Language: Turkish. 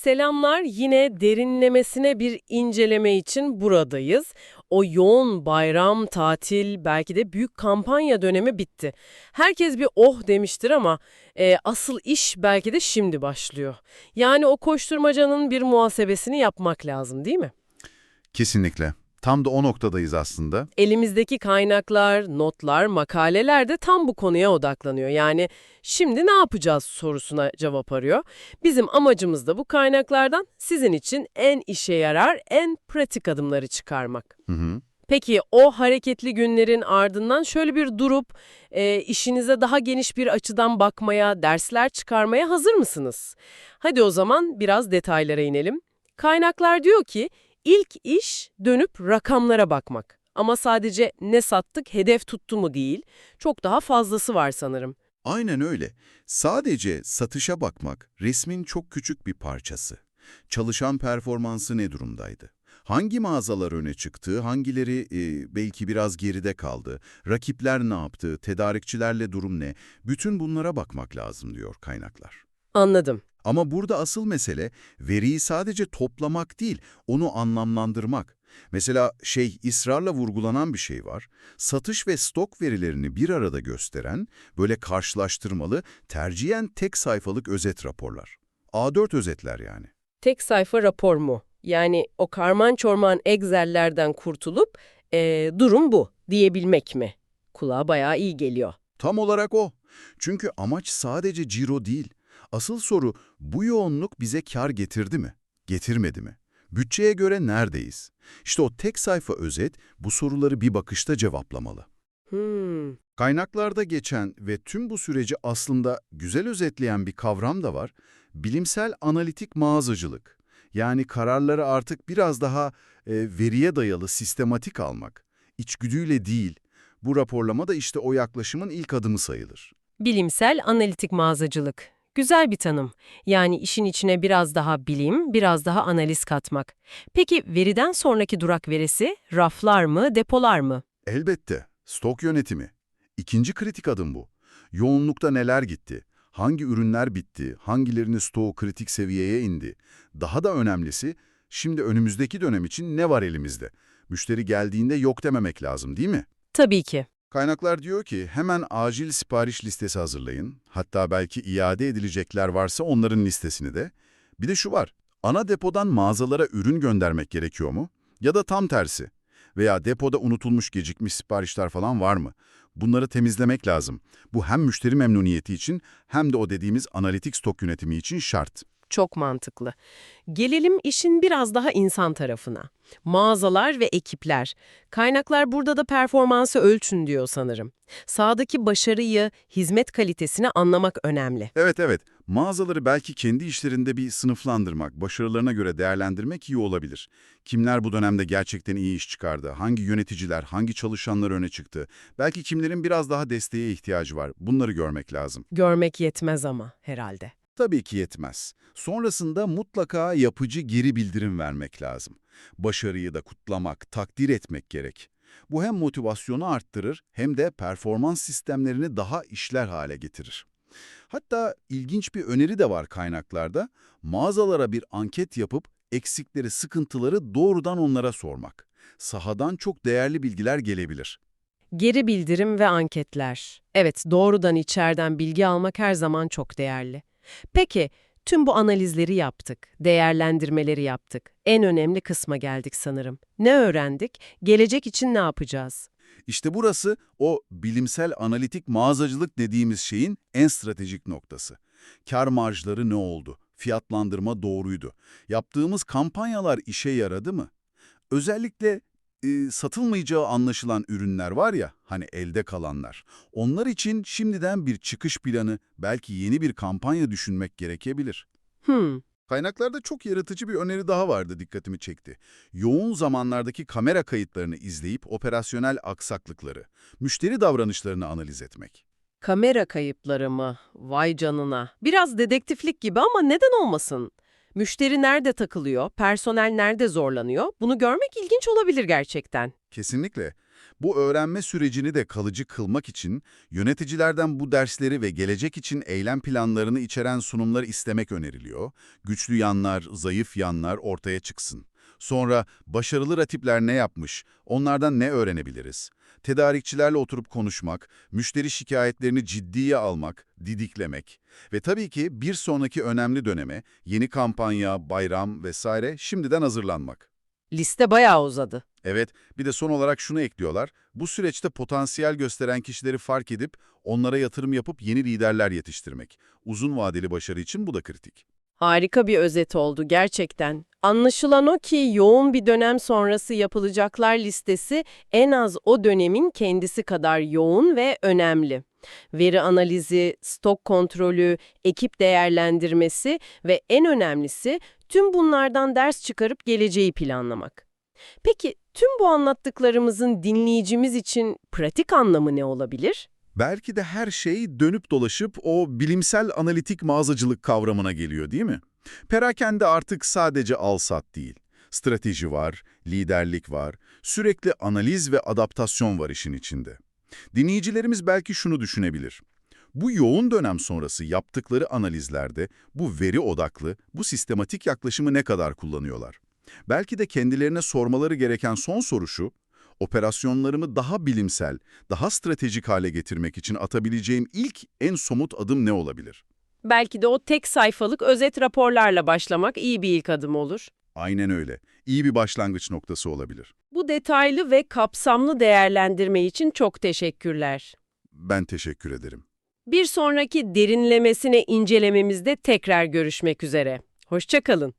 Selamlar. Yine derinlemesine bir inceleme için buradayız. O yoğun bayram, tatil, belki de büyük kampanya dönemi bitti. Herkes bir oh demiştir ama e, asıl iş belki de şimdi başlıyor. Yani o koşturmacanın bir muhasebesini yapmak lazım değil mi? Kesinlikle. Tam da o noktadayız aslında. Elimizdeki kaynaklar, notlar, makaleler de tam bu konuya odaklanıyor. Yani şimdi ne yapacağız sorusuna cevap arıyor. Bizim amacımız da bu kaynaklardan sizin için en işe yarar, en pratik adımları çıkarmak. Hı hı. Peki o hareketli günlerin ardından şöyle bir durup e, işinize daha geniş bir açıdan bakmaya, dersler çıkarmaya hazır mısınız? Hadi o zaman biraz detaylara inelim. Kaynaklar diyor ki ilk iş dönüp rakamlara bakmak. Ama sadece ne sattık, hedef tuttu mu değil, çok daha fazlası var sanırım. Aynen öyle. Sadece satışa bakmak resmin çok küçük bir parçası. Çalışan performansı ne durumdaydı? Hangi mağazalar öne çıktı, hangileri e, belki biraz geride kaldı, rakipler ne yaptı, tedarikçilerle durum ne? Bütün bunlara bakmak lazım diyor kaynaklar. Anladım. Ama burada asıl mesele veriyi sadece toplamak değil, onu anlamlandırmak. Mesela şey ısrarla vurgulanan bir şey var. Satış ve stok verilerini bir arada gösteren, böyle karşılaştırmalı, tercihen tek sayfalık özet raporlar. A4 özetler yani. Tek sayfa rapor mu? Yani o karman çorman Excel'lerden kurtulup e, durum bu diyebilmek mi? Kulağa bayağı iyi geliyor. Tam olarak o. Çünkü amaç sadece ciro değil. Asıl soru bu yoğunluk bize kar getirdi mi? Getirmedi mi? Bütçeye göre neredeyiz? İşte o tek sayfa özet bu soruları bir bakışta cevaplamalı. Hmm. Kaynaklarda geçen ve tüm bu süreci aslında güzel özetleyen bir kavram da var. Bilimsel analitik mağazacılık. Yani kararları artık biraz daha e, veriye dayalı sistematik almak. İçgüdüyle değil. Bu raporlama da işte o yaklaşımın ilk adımı sayılır. Bilimsel analitik mağazacılık. Güzel bir tanım. Yani işin içine biraz daha bilim, biraz daha analiz katmak. Peki veriden sonraki durak verisi raflar mı, depolar mı? Elbette. Stok yönetimi. İkinci kritik adım bu. Yoğunlukta neler gitti? Hangi ürünler bitti? Hangilerinin stoğu kritik seviyeye indi? Daha da önemlisi, şimdi önümüzdeki dönem için ne var elimizde? Müşteri geldiğinde yok dememek lazım değil mi? Tabii ki. Kaynaklar diyor ki hemen acil sipariş listesi hazırlayın. Hatta belki iade edilecekler varsa onların listesini de. Bir de şu var, ana depodan mağazalara ürün göndermek gerekiyor mu? Ya da tam tersi. Veya depoda unutulmuş gecikmiş siparişler falan var mı? Bunları temizlemek lazım. Bu hem müşteri memnuniyeti için hem de o dediğimiz analitik stok yönetimi için şart. Çok mantıklı. Gelelim işin biraz daha insan tarafına. Mağazalar ve ekipler. Kaynaklar burada da performansı ölçün diyor sanırım. Sağdaki başarıyı, hizmet kalitesini anlamak önemli. Evet evet, mağazaları belki kendi işlerinde bir sınıflandırmak, başarılarına göre değerlendirmek iyi olabilir. Kimler bu dönemde gerçekten iyi iş çıkardı, hangi yöneticiler, hangi çalışanlar öne çıktı, belki kimlerin biraz daha desteğe ihtiyacı var, bunları görmek lazım. Görmek yetmez ama herhalde. Tabii ki yetmez. Sonrasında mutlaka yapıcı geri bildirim vermek lazım. Başarıyı da kutlamak, takdir etmek gerek. Bu hem motivasyonu arttırır hem de performans sistemlerini daha işler hale getirir. Hatta ilginç bir öneri de var kaynaklarda. Mağazalara bir anket yapıp eksikleri, sıkıntıları doğrudan onlara sormak. Sahadan çok değerli bilgiler gelebilir. Geri bildirim ve anketler. Evet, doğrudan içeriden bilgi almak her zaman çok değerli. Peki, tüm bu analizleri yaptık, değerlendirmeleri yaptık. En önemli kısma geldik sanırım. Ne öğrendik? Gelecek için ne yapacağız? İşte burası o bilimsel analitik mağazacılık dediğimiz şeyin en stratejik noktası. Kar marjları ne oldu? Fiyatlandırma doğruydu. Yaptığımız kampanyalar işe yaradı mı? Özellikle e, satılmayacağı anlaşılan ürünler var ya, hani elde kalanlar. Onlar için şimdiden bir çıkış planı, belki yeni bir kampanya düşünmek gerekebilir. Hmm, Kaynaklarda çok yaratıcı bir öneri daha vardı dikkatimi çekti. Yoğun zamanlardaki kamera kayıtlarını izleyip operasyonel aksaklıkları, müşteri davranışlarını analiz etmek. kamera kayıpları mı? Vay canına. Biraz dedektiflik gibi ama neden olmasın? Müşteri nerede takılıyor, personel nerede zorlanıyor? Bunu görmek ilginç olabilir gerçekten. Kesinlikle. Bu öğrenme sürecini de kalıcı kılmak için yöneticilerden bu dersleri ve gelecek için eylem planlarını içeren sunumlar istemek öneriliyor. Güçlü yanlar, zayıf yanlar ortaya çıksın. Sonra başarılı ratipler ne yapmış, onlardan ne öğrenebiliriz? Tedarikçilerle oturup konuşmak, müşteri şikayetlerini ciddiye almak, didiklemek ve tabii ki bir sonraki önemli döneme yeni kampanya, bayram vesaire şimdiden hazırlanmak. Liste bayağı uzadı. Evet, bir de son olarak şunu ekliyorlar. Bu süreçte potansiyel gösteren kişileri fark edip onlara yatırım yapıp yeni liderler yetiştirmek. Uzun vadeli başarı için bu da kritik. Harika bir özet oldu gerçekten. Anlaşılan o ki yoğun bir dönem sonrası yapılacaklar listesi en az o dönemin kendisi kadar yoğun ve önemli. Veri analizi, stok kontrolü, ekip değerlendirmesi ve en önemlisi tüm bunlardan ders çıkarıp geleceği planlamak. Peki tüm bu anlattıklarımızın dinleyicimiz için pratik anlamı ne olabilir? Belki de her şey dönüp dolaşıp o bilimsel analitik mağazacılık kavramına geliyor değil mi? Perakende artık sadece al-sat değil. Strateji var, liderlik var, sürekli analiz ve adaptasyon var işin içinde. Dinleyicilerimiz belki şunu düşünebilir. Bu yoğun dönem sonrası yaptıkları analizlerde bu veri odaklı, bu sistematik yaklaşımı ne kadar kullanıyorlar? Belki de kendilerine sormaları gereken son soru şu, operasyonlarımı daha bilimsel, daha stratejik hale getirmek için atabileceğim ilk en somut adım ne olabilir? Belki de o tek sayfalık özet raporlarla başlamak iyi bir ilk adım olur. Aynen öyle. İyi bir başlangıç noktası olabilir. Bu detaylı ve kapsamlı değerlendirme için çok teşekkürler. Ben teşekkür ederim. Bir sonraki derinlemesine incelememizde tekrar görüşmek üzere. Hoşçakalın.